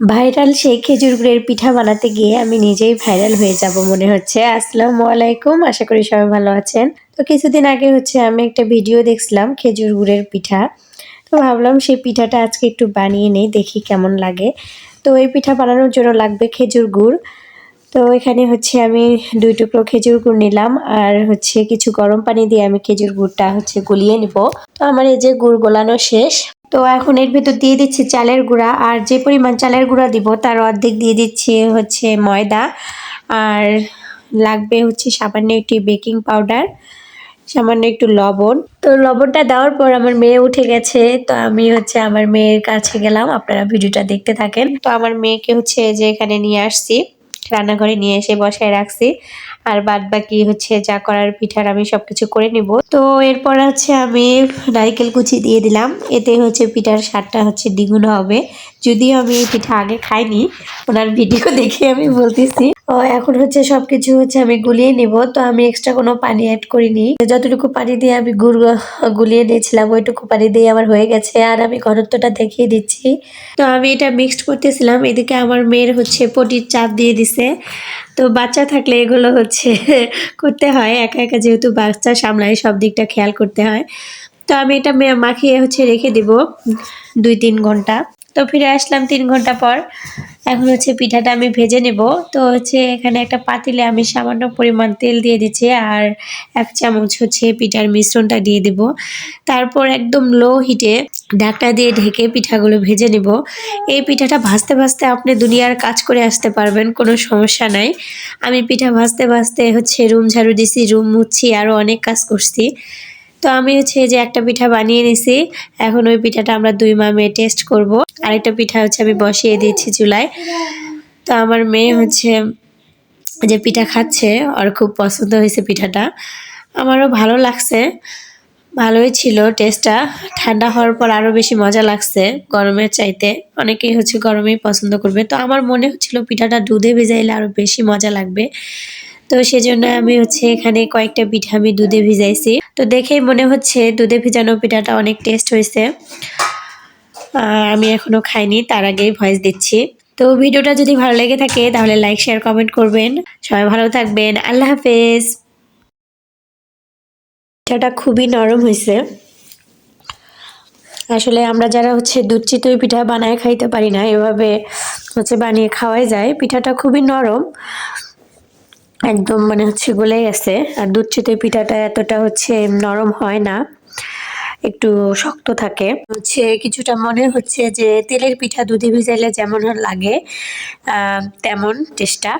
Viral সেই খেজুর গুড়ের পিঠা বানাতে গিয়ে আমি নিজেই ভাইরাল হয়ে যাব মনে হচ্ছে। আসসালামু আলাইকুম, আশা করি সবাই ভালো আছেন। তো কিছুদিন আগে হচ্ছে আমি একটা ভিডিও দেখছিলাম খেজুর গুড়ের পিঠা। তো ভাবলাম সেই পিঠাটা আজকে একটু বানিয়ে নেই, দেখি কেমন লাগে। তো এই পিঠা বানানোর জন্য লাগবে খেজুর গুড়। তো এখানে হচ্ছে আমি দুই টুকরো খেজুর গুড় নিলাম আর হচ্ছে কিছু গরম পানি দিয়ে আমি খেজুর গুড়টা হচ্ছে গলিয়ে নিব। তো আমার এই যে গুড় গোলানো শেষ তো এখন এর ভিতর দিয়ে দিচ্ছি চালের গুঁড়া, আর যে পরিমাণ চালের গুঁড়া দিব তার অর্ধেক দিয়ে দিচ্ছি হচ্ছে ময়দা, আর লাগবে হচ্ছে সামান্য একটি বেকিং পাউডার, সামান্য একটু লবণ। তো লবণটা দেওয়ার পর আমার মেয়ে উঠে গেছে, তো আমি হচ্ছে আমার মেয়ের কাছে গেলাম, আপনারা ভিডিওটা দেখতে থাকেন। তো আমার মেয়েকে হচ্ছে যে এখানে নিয়ে আসছি। রান্নাঘরে নিয়ে এসে বসায় রাখছি। আর বাদ বাকি হচ্ছে যা করার পিঠার আমি সবকিছু করে নিব। তো এরপর হচ্ছে আমি নারিকেল কুচি দিয়ে দিলাম। এতে হচ্ছে পিঠার স্বাদটা হচ্ছে দ্বিগুণ হবে। যদিও আমি এই পিঠা আগে খাইনি, ওনার ভিডিও দেখে আমি বলতেছি। এখন হচ্ছে সবকিছু হচ্ছে আমি গুলিয়ে নিব, তো আমি এক্সট্রা কোনো পানি অ্যাড করিনি। যতটুকু পানি দিয়ে আমি গুড়, গুলিয়ে নিয়েছিলাম, ওইটুকু পানি দিয়ে আমার হয়ে গেছে, আর আমি ঘনত্বটা দেখিয়ে দিচ্ছি। তো আমি এটা মিক্সড করতেছিলাম, এদিকে আমার মেয়ের হচ্ছে পটির চাপ দিয়ে দিছে। তো বাচ্চা থাকলে এগুলো হচ্ছে করতে হয়, একা একা যেহেতু বাচ্চা, সামলায় সব দিকটা খেয়াল করতে হয়। তো আমি এটা মাখিয়ে হচ্ছে রেখে দিব দুই তিন ঘণ্টা। তো ফিরে আসলাম তিন ঘণ্টা পর। এখন হচ্ছে পিঠাটা আমি ভেজে নেব। তো হচ্ছে এখানে একটা পাতিলে আমি সামান্য পরিমাণ তেল দিয়ে দিচ্ছি আর এক চামচ হচ্ছে পিঠার মিশ্রণটা দিয়ে দেব। তারপর একদম লো হিটে ঢাকটা দিয়ে ঢেকে পিঠাগুলো ভেজে নেব। এই পিঠাটা ভাজতে ভাজতে আপনি দুনিয়ার কাজ করে আসতে পারবেন, কোনো সমস্যা নাই। আমি পিঠা ভাজতে ভাজতে হচ্ছে রুম ঝাড়ু দিছি, রুম মুছছি আরও অনেক কাজ করছি। তো আমি হচ্ছে যে একটা পিঠা বানিয়ে নিছি, এখন ওই পিঠাটা আমরা দুই মামে টেস্ট করব। আরেকটা পিঠা হচ্ছে আমি বসিয়ে দিয়েছি চুলায়। তো আমার মেয়ে হচ্ছে যে পিঠা খাচ্ছে আর খুব পছন্দ হয়েছে পিঠাটা। আমারও ভালো লাগছে, ভালোই ছিল টেস্টটা ঠান্ডা হওয়ার পর আরও বেশি মজা লাগছে গরমের চাইতে। অনেকেই হচ্ছে গরমেই পছন্দ করবে। তো আমার মনে হচ্ছিল পিঠাটা দুধে ভেজাইলে আরও বেশি মজা লাগবে। তো সেজন্য আমি হচ্ছে এখানে কয়েকটা পিঠা আমি দুধে ভিজাইছি। তো দেখেই মনে হচ্ছে দুধে ভিজানো পিঠাটা অনেক টেস্ট হয়েছে। আমি এখনও খাইনি, তার আগেই ভয়েস দিচ্ছি। তো ভিডিওটা যদি ভালো লেগে থাকে, তাহলে লাইক শেয়ার কমেন্ট করবেন। সবাই ভালো থাকবেন, আল্লাহ হাফেজ। পিঠাটা খুবই নরম হয়েছে। আসলে আমরা যারা হচ্ছে দুধ চিতই পিঠা বানায় খাইতে পারি না, এভাবে হচ্ছে বানিয়ে খাওয়াই যায়। পিঠাটা খুবই নরম। একদম মানে হচ্ছে গলে গেছে আর দুধ চিতই পিঠাটা এতটা হচ্ছে নরম হয় না। একটু শক্ত থাকে। হচ্ছে কিছুটা মনে হচ্ছে যে তেলের পিঠা দুধে ভিজাইলে যেমন লাগে তেমন টেস্টটা।